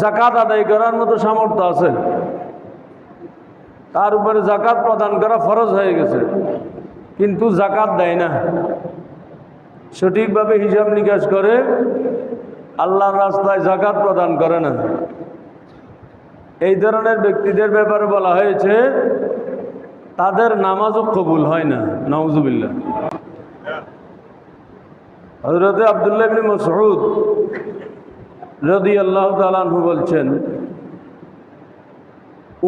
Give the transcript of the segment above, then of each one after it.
জাকাত আদায় করার মতো সামর্থ্য আছে। তার উপরে জাকাত প্রদান করা ফরজ হয়ে গেছে। কিন্তু জাকাত দেয় না। সঠিকভাবে হিসাব নিকাশ করে আল্লাহর রাস্তায় জাকাত প্রদান করে না। এই ধরনের ব্যক্তিদের ব্যাপারে বলা হয়েছে, তাদের নামাজও কবুল হয় না। নওজুবিল্লা হজরতে আবদুল্লাহ মসউদ রদি আল্লাহ তালাহু বলছেন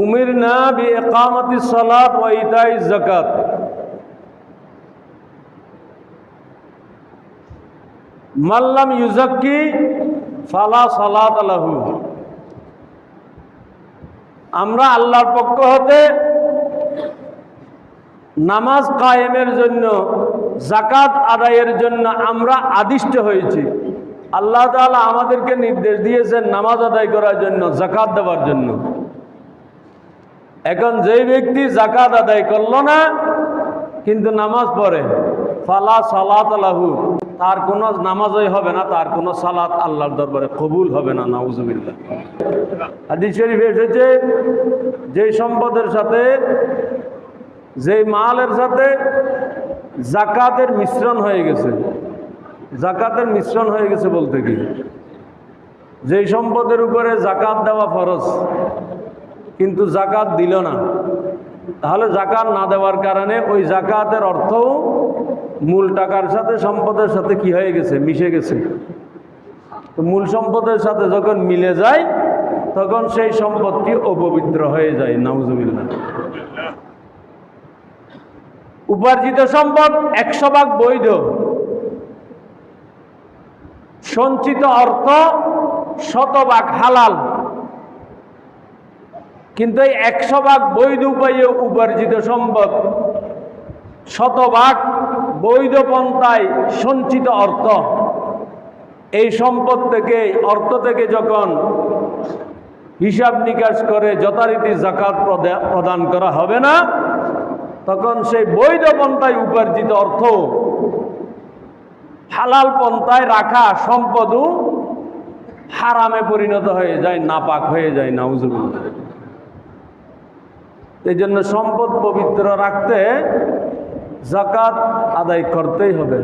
উমির না বি একামতি সালাত ও ইতাই জাকাত মাল্লাম ইউজাক্কি ফালা সালাত আলাহু আমরা আল্লাহর পক্ষ হতে নামাজ কায়েমের জন্য জাকাত আদায়ের জন্য আমরা আদিষ্ট হয়েছি। আল্লাহ তাআলা আমাদেরকে নির্দেশ দিয়েছেন নামাজ আদায় করার জন্য জাকাত দেওয়ার জন্য। এখন যেই ব্যক্তি জাকাত আদায় করল না, কিন্তু নামাজ পড়ে, ফালা সালাত আলাহু, তার কোনো নামাজই হবে না, তার কোনো সালাত আল্লাহর দরবারে কবুল হবে না, নাউজুবিল্লাহ। হাদিস শরীফে এসেছে, যেই সম্পদের সাথে, যেই মালের সাথে জাকাতের মিশ্রণ হয়ে গেছে। জাকাতের মিশ্রণ হয়ে গেছে বলতে কি? যেই সম্পদের উপরে জাকাত দেওয়া ফরজ, কিন্তু জাকাত দিল না। তাহলে জাকাত না দেওয়ার কারণে ওই জাকাতের অর্থও মূল টাকার সাথে সম্পদের সাথে কি হয়ে গেছে? মিশে গেছে। তো মূল সম্পদের সাথে যখন মিলে যায়, তখন সেই সম্পদটি অপবিত্র হয়ে যায়। নাউজুবিল্লাহ। উপার্জিত সম্পদ একশো ভাগ বৈধ। সঞ্চিত অর্থ শতভাগ হালাল। কিন্তু এই একশো ভাগ বৈধ উপায়ে উপার্জিত সম্পদ, শতভাগ বৈধ পন্থায় সঞ্চিত অর্থ। এই সম্পদ থেকে, অর্থ থেকে যখন হিসাব নিকাশ করে যথারীতি জাকাত প্রদা- প্রদান করা হবে না, তখন সেই বৈধ পন্থায় উপার্জিত অর্থ হালাল পন্থায় রাখা সম্পদও হারামে পরিণত হয়ে যায়, নাপাক হয়ে যায়, নাউজুবিল্লাহ। এই জন্য সম্পদ পবিত্র রাখতে জাকাত আদায় করতেই হবে।